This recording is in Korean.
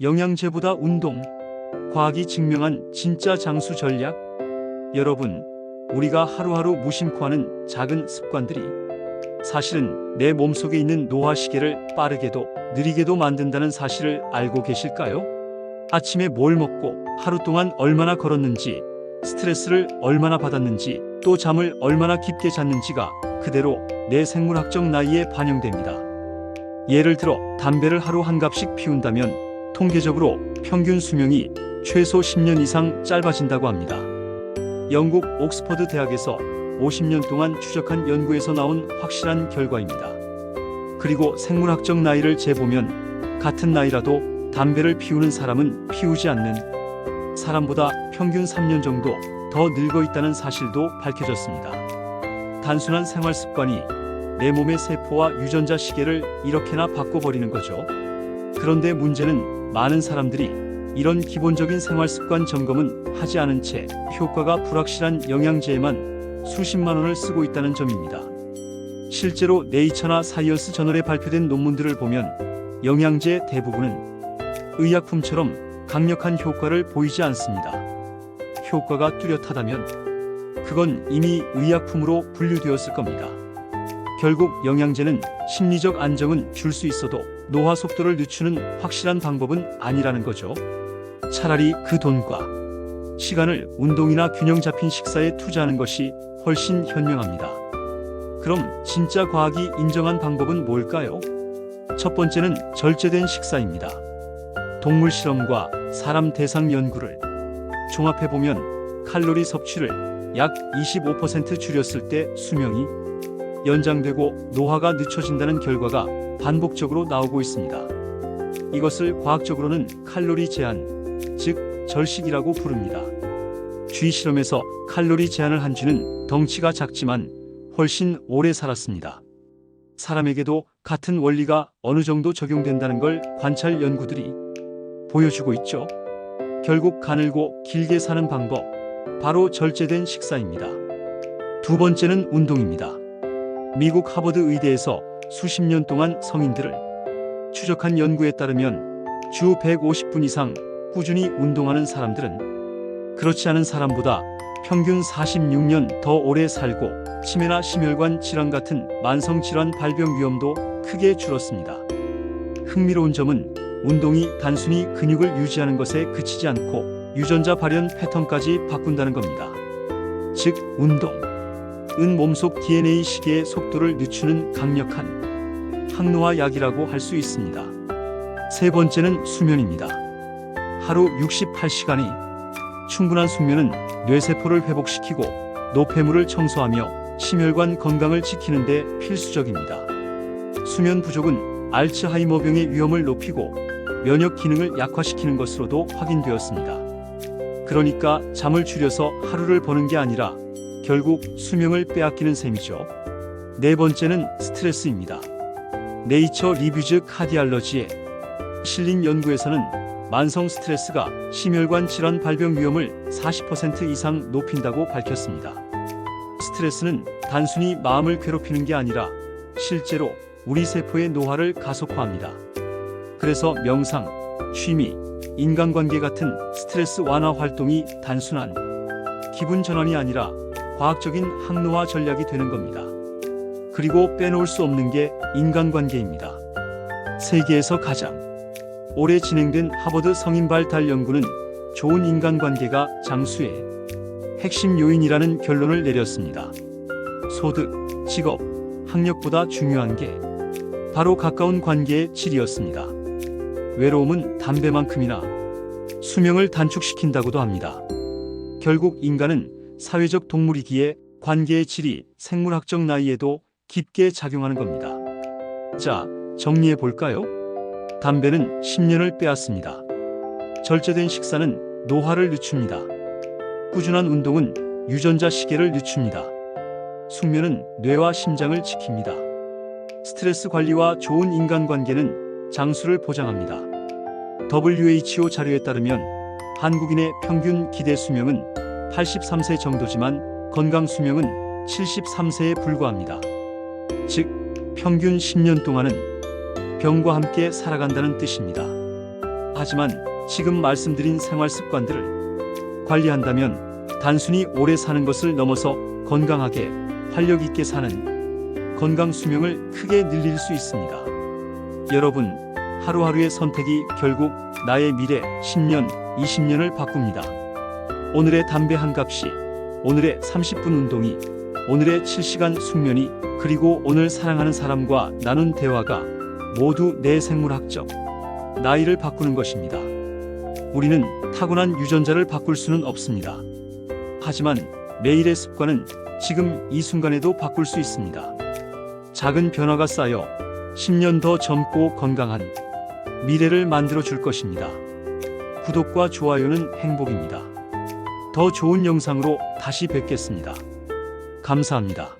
영양제보다 운동. 과학이 증명한 진짜 장수 전략? 여러분, 우리가 하루하루 무심코 하는 작은 습관들이 사실은 내 몸속에 있는 노화 시계를 빠르게도 느리게도 만든다는 사실을 알고 계실까요? 아침에 뭘 먹고 하루 동안 얼마나 걸었는지, 스트레스를 얼마나 받았는지, 또 잠을 얼마나 깊게 잤는지가 그대로 내 생물학적 나이에 반영됩니다. 예를 들어 담배를 하루 한 갑씩 피운다면 통계적으로 평균 수명이 최소 10년 이상 짧아진다고 합니다. 영국 옥스퍼드 대학에서 50년 동안 추적한 연구에서 나온 확실한 결과입니다. 그리고 생물학적 나이를 재보면 같은 나이라도 담배를 피우는 사람은 피우지 않는 사람보다 평균 3년 정도 더 늙어 있다는 사실도 밝혀졌습니다. 단순한 생활 습관이 내 몸의 세포와 유전자 시계를 이렇게나 바꿔버리는 거죠. 그런데 문제는 많은 사람들이 이런 기본적인 생활 습관 점검은 하지 않은 채 효과가 불확실한 영양제에만 수십만 원을 쓰고 있다는 점입니다. 실제로 네이처나 사이언스 저널에 발표된 논문들을 보면 영양제 대부분은 의약품처럼 강력한 효과를 보이지 않습니다. 효과가 뚜렷하다면 그건 이미 의약품으로 분류되었을 겁니다. 결국 영양제는 심리적 안정은 줄 수 있어도 노화 속도를 늦추는 확실한 방법은 아니라는 거죠. 차라리 그 돈과 시간을 운동이나 균형 잡힌 식사에 투자하는 것이 훨씬 현명합니다. 그럼 진짜 과학이 인정한 방법은 뭘까요? 첫 번째는 절제된 식사입니다. 동물 실험과 사람 대상 연구를 종합해 보면 칼로리 섭취를 약 25% 줄였을 때 수명이 연장되고 노화가 늦춰진다는 결과가 반복적으로 나오고 있습니다. 이것을 과학적으로는 칼로리 제한, 즉 절식이라고 부릅니다. 쥐 실험에서 칼로리 제한을 한 쥐는 덩치가 작지만 훨씬 오래 살았습니다. 사람에게도 같은 원리가 어느 정도 적용된다는 걸 관찰 연구들이 보여주고 있죠. 결국 가늘고 길게 사는 방법, 바로 절제된 식사입니다. 두 번째는 운동입니다. 미국 하버드 의대에서 수십 년 동안 성인들을 추적한 연구에 따르면 주 150분 이상 꾸준히 운동하는 사람들은 그렇지 않은 사람보다 평균 46년 더 오래 살고 치매나 심혈관 질환 같은 만성 질환 발병 위험도 크게 줄었습니다. 흥미로운 점은 운동이 단순히 근육을 유지하는 것에 그치지 않고 유전자 발현 패턴까지 바꾼다는 겁니다. 즉, 운동. 은 몸속 DNA 시계의 속도를 늦추는 강력한 항노화 약이라고 할 수 있습니다. 세 번째는 수면입니다. 하루 68시간이 충분한 숙면은 뇌세포를 회복시키고 노폐물을 청소하며 심혈관 건강을 지키는 데 필수적입니다. 수면 부족은 알츠하이머병의 위험을 높이고 면역 기능을 약화시키는 것으로도 확인되었습니다. 그러니까 잠을 줄여서 하루를 버는 게 아니라 결국 수명을 빼앗기는 셈이죠. 네 번째는 스트레스입니다. 네이처 리뷰즈 카디알러지에 실린 연구에서는 만성 스트레스가 심혈관 질환 발병 위험을 40% 이상 높인다고 밝혔습니다. 스트레스는 단순히 마음을 괴롭히는 게 아니라 실제로 우리 세포의 노화를 가속화합니다. 그래서 명상, 취미, 인간관계 같은 스트레스 완화 활동이 단순한 기분 전환이 아니라 과학적인 항노화 전략이 되는 겁니다. 그리고 빼놓을 수 없는 게 인간관계입니다. 세계에서 가장 오래 진행된 하버드 성인 발달 연구는 좋은 인간관계가 장수의 핵심 요인이라는 결론을 내렸습니다. 소득, 직업, 학력보다 중요한 게 바로 가까운 관계의 질이었습니다. 외로움은 담배만큼이나 수명을 단축시킨다고도 합니다. 결국 인간은 사회적 동물이기에 관계의 질이 생물학적 나이에도 깊게 작용하는 겁니다. 자, 정리해 볼까요? 담배는 10년을 빼앗습니다. 절제된 식사는 노화를 늦춥니다. 꾸준한 운동은 유전자 시계를 늦춥니다. 숙면은 뇌와 심장을 지킵니다. 스트레스 관리와 좋은 인간관계는 장수를 보장합니다. WHO 자료에 따르면 한국인의 평균 기대 수명은 83세 정도지만 건강 수명은 73세에 불과합니다. 즉, 평균 10년 동안은 병과 함께 살아간다는 뜻입니다. 하지만 지금 말씀드린 생활 습관들을 관리한다면 단순히 오래 사는 것을 넘어서 건강하게 활력 있게 사는 건강 수명을 크게 늘릴 수 있습니다. 여러분, 하루하루의 선택이 결국 나의 미래 10년, 20년을 바꿉니다. 오늘의 담배 한 값이, 오늘의 30분 운동이, 오늘의 7시간 숙면이, 그리고 오늘 사랑하는 사람과 나눈 대화가 모두 내 생물학적 나이를 바꾸는 것입니다. 우리는 타고난 유전자를 바꿀 수는 없습니다. 하지만 매일의 습관은 지금 이 순간에도 바꿀 수 있습니다. 작은 변화가 쌓여 10년 더 젊고 건강한 미래를 만들어 줄 것입니다. 구독과 좋아요는 행복입니다. 더 좋은 영상으로 다시 뵙겠습니다. 감사합니다.